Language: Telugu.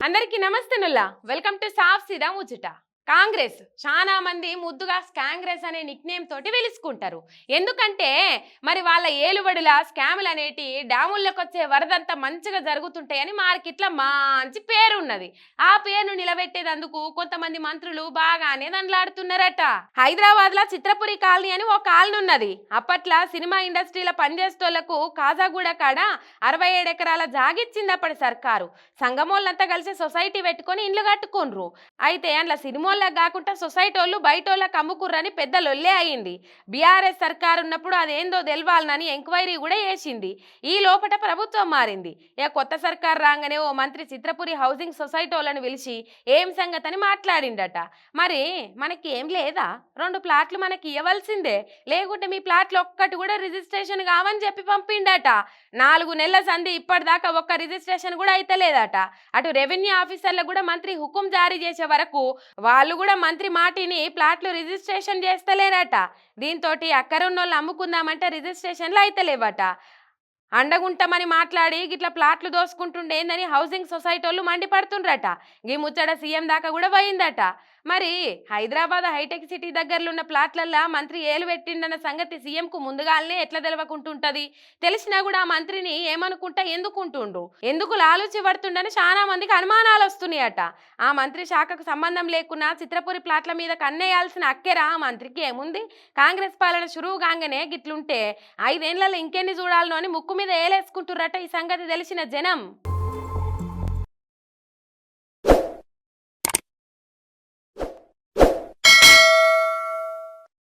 అందరికీ నమస్తే నుల్లా. వెల్కమ్ టు సాఫ్ సీదా ముచ్చట. కాంగ్రెస్. చాలా మంది ముద్దుగా స్కాంగ్రెస్ అనే నిక్నేమ్ తోటి వెలుసుకుంటారు. ఎందుకంటే మరి వాళ్ళ ఏలుబడుల స్కాములు అనేటి డ్యాముల్లోకి వచ్చే వరదంతా మంచిగా జరుగుతుంటాయని మార్కెట్లో మంచి పేరు ఉన్నది ఆ పేరును నిలబెట్టేదందుకు కొంతమంది మంత్రులు బాగానే దండలాడుతున్నారట హైదరాబాద్లో చిత్రపురి కాలనీ అని ఒక కాలనీ ఉన్నది అప్పట్లో సినిమా ఇండస్ట్రీలో పనిచేస్తోళ్ళకు కాజాగూడ కాడ అరవై ఏడు ఎకరాల జాగిచ్చింది అప్పటి సర్కారు. సంగమోళ్ళంతా కలిసి సొసైటీ పెట్టుకొని ఇండ్లు కట్టుకుండ్రు. అయితే అందులో వాళ్ళకి కాకుండా సొసైటీ వాళ్ళు బయట వాళ్ళకి అమ్ముకుర్రని పెద్ద లొల్లే అయింది. బీఆర్ఎస్ సర్కార్ ఉన్నప్పుడు అదేందో తెలవాలని ఎంక్వైరీ కూడా చేసింది. ఈ లోపట ప్రభుత్వం మారింది. ఇక కొత్త సర్కార్ రాగానే ఓ మంత్రి చిత్రపురి హౌసింగ్ సొసైటీ వాళ్ళని పిలిచి ఏం సంగతని మాట్లాడిండట. మరి మనకి ఏం లేదా? రెండు ప్లాట్లు మనకి ఇవ్వవలసిందే. లేకుంటే మీ ప్లాట్లు ఒక్కటి కూడా రిజిస్ట్రేషన్ కావని చెప్పి పంపిండట. నాలుగు నెలల సంధి ఇప్పటిదాకా ఒక్క రిజిస్ట్రేషన్ కూడా అయితలేదట. అటు రెవెన్యూ ఆఫీసర్లకు కూడా మంత్రి హుకుం జారీ చేసే వరకు వాళ్ళు కూడా మంత్రి మాటిని ప్లాట్లు రిజిస్ట్రేషన్ చేస్తలేరట. దీంతో అక్కరున్నోళ్ళు అమ్ముకుందామంటే రిజిస్ట్రేషన్లు అయితలేవట అండగుంటామని మాట్లాడి గిట్ల ప్లాట్లు దోసుకుంటుండేందని హౌసింగ్ సొసైటీ వాళ్ళు మండిపడుతుండ్రట. గీ ముచ్చట సీఎం దాకా కూడా పోయిందట. మరి హైదరాబాద్ హైటెక్ సిటీ దగ్గరలో ఉన్న మంత్రి ఏలు పెట్టిండన్న సంగతి సీఎంకు ముందుగానే ఎట్లా తెలవకుంటుంటది? తెలిసినా కూడా ఆ మంత్రిని ఏమనుకుంటా ఎందుకుంటుండు? ఎందుకు లాలూచి పడుతుండని చాలా మందికి అనుమానాలు వస్తున్నాయట ఆ మంత్రి శాఖకు సంబంధం లేకున్నా చిత్రపురి ప్లాట్ల మీద కన్నేయాల్సిన అక్కెరా ఆ మంత్రికి ఏముంది? కాంగ్రెస్ పాలన షురువు కాగానే గిట్లుంటే ఐదేళ్ళలో ఇంకెన్ని చూడాలను అని ముక్కు మీద ఏలేసుకుంటుర్రట ఈ సంగతి తెలిసిన జనం.